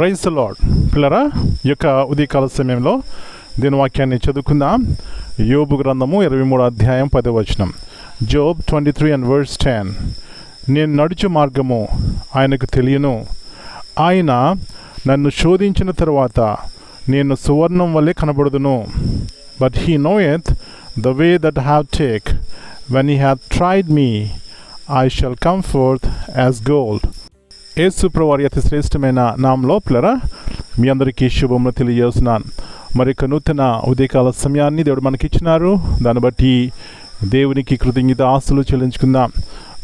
Praise lord పిల్లరా ఈ యొక్క ఉదయకాల సమయంలో దీని వాక్యాన్ని చదువుకుందాం. యోబు గ్రంథము ఇరవై మూడు అధ్యాయం పదవచనం Job twenty three and words ten. నేను నడుచు మార్గము ఆయనకు తెలియను. ఆయన నన్ను శోధించిన తరువాత నేను సువర్ణం వల్లే కనబడదును. But he knoweth the way that have take when he have tried me I shall come forth as gold ఏసుప్రవారి అతి శ్రేష్టమైన నామంలో పిల్లరా మీ అందరికీ శుభములు తెలియజేస్తున్నాను. మరి యొక్క నూతన ఉదయకాల సమయాన్ని దేవుడు మనకి ఇచ్చినారు దాన్ని బట్టి దేవునికి కృతజ్ఞత ఆస్తులు చెల్లించుకుందాం.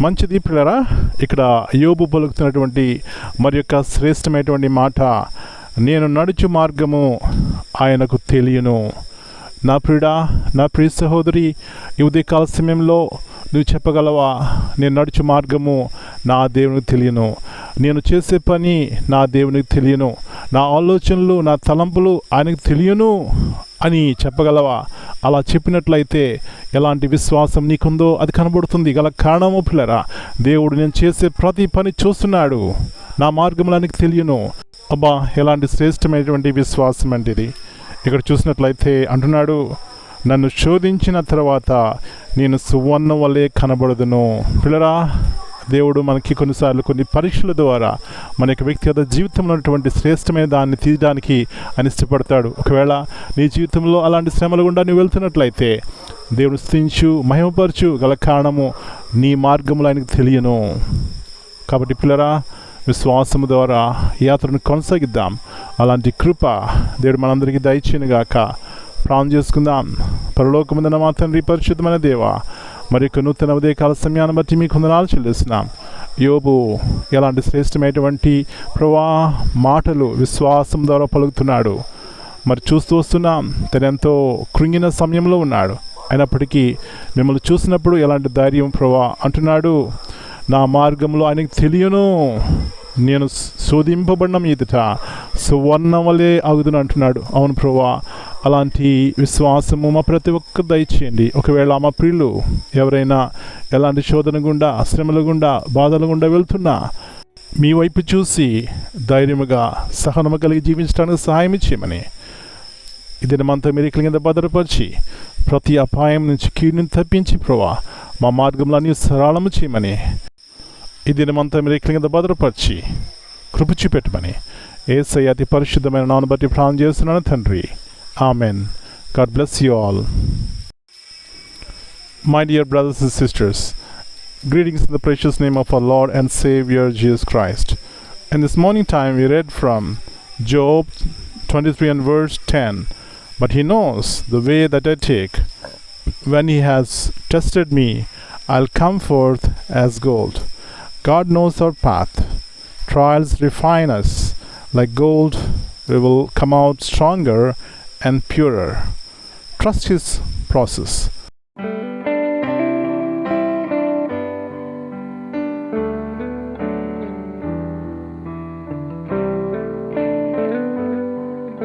మంచిది పిల్లరా ఇక్కడ యోబు పలుకుతున్నటువంటి మరి యొక్క శ్రేష్టమైనటువంటి మాట నేను నడుచు మార్గము ఆయనకు తెలియను. నా ప్రియుడా నా ప్రియ సహోదరి ఈ ఉదయకాల సమయంలో నువ్వు చెప్పగలవా? నేను నడుచు మార్గము నా దేవునికి తెలియను. నేను చేసే పని నా దేవునికి తెలియను. నా ఆలోచనలు నా తలంపులు ఆయనకు తెలియను అని చెప్పగలవా? అలా చెప్పినట్లయితే ఎలాంటి విశ్వాసం నీకుందో అది కనబడుతుంది. గల కారణము పిల్లరా దేవుడు నేను చేసే ప్రతి పని చూస్తున్నాడు. నా మార్గంలో తెలియను. అబ్బా ఎలాంటి శ్రేష్టమైనటువంటి విశ్వాసం అంటే ఇది. ఇక్కడ చూసినట్లయితే అంటున్నాడు నన్ను శోధించిన తర్వాత నేను సువర్ణ వల్లే కనబడదును. పిల్లరా దేవుడు మనకి కొన్నిసార్లు కొన్ని పరీక్షల ద్వారా మన యొక్క వ్యక్తిగత జీవితంలో ఉన్నటువంటి శ్రేష్టమైన దాన్ని తీయడానికి అని ఇష్టపడతాడు ఒకవేళ నీ జీవితంలో అలాంటి శ్రమలు గుండా నువ్వు వెళ్తున్నట్లయితే దేవుడు స్థించు మహిమపరచు గల కారణము నీ మార్గంలో ఆయనకు తెలియను. కాబట్టి పిల్లరా విశ్వాసము ద్వారా యాత్రను కొనసాగిద్దాం. అలాంటి కృప దేవుడు మనందరికీ దయచేయనుగాక. ప్రాణం చేసుకుందాం. పరలోకముందన మా తండ్రి పరిశుద్ధమైన దేవ యొక్క నూతన ఉదయకాల సమయాన్ని బట్టి మీకు వందనాలు చెల్లిస్తున్నాం. యోబు ఎలాంటి శ్రేష్టమైనటువంటి ప్రవా మాటలు విశ్వాసం ద్వారా పలుకుతున్నాడు. మరి చూస్తూ వస్తున్నాం తను ఎంతో కృంగిన సమయంలో ఉన్నాడు. అయినప్పటికీ మిమ్మల్ని చూసినప్పుడు ఎలాంటి ధైర్యం ప్రభా అంటున్నాడు. నా మార్గంలో ఆయనకు తెలియను. నేను శోధింపబడిన ఎదుట సువర్ణం వలె అగుదును అంటున్నాడు. అవును ప్రభా అలాంటి విశ్వాసము మా ప్రతి ఒక్కరు దయచేయండి. ఒకవేళ మా ప్రియులు ఎవరైనా ఎలాంటి శోధన గుండా శ్రమల గుండా బాధల గుండా వెళ్తున్నా మీ వైపు చూసి ధైర్యముగా సహనము కలిగి జీవించడానికి సహాయం ఇచ్చేయమని ఇది మనతో మీరు కింద భద్రపరిచి ప్రతి అపాయం నుంచి కీడుని తప్పించి ప్రభా మా మార్గంలో అన్ని సరళము చేయమని ఈ దినమంతా మీరు ఇక్కడి కింద భద్రపరిచి కృప చూపెట్టమని ఏసై అతి పరిశుద్ధమైన నాను బట్టి ప్రాణం చేస్తున్నాను తండ్రి. Amen. God bless you all. My dear brothers and sisters, greetings in the precious name of our Lord and Savior Jesus Christ. In this morning time we read from Job 23 and verse 10. But he knows the way that I take. When he has tested me, I'll come forth as gold. God knows our path. Trials refine us. Like gold, we will come out stronger and purer. Trust his process.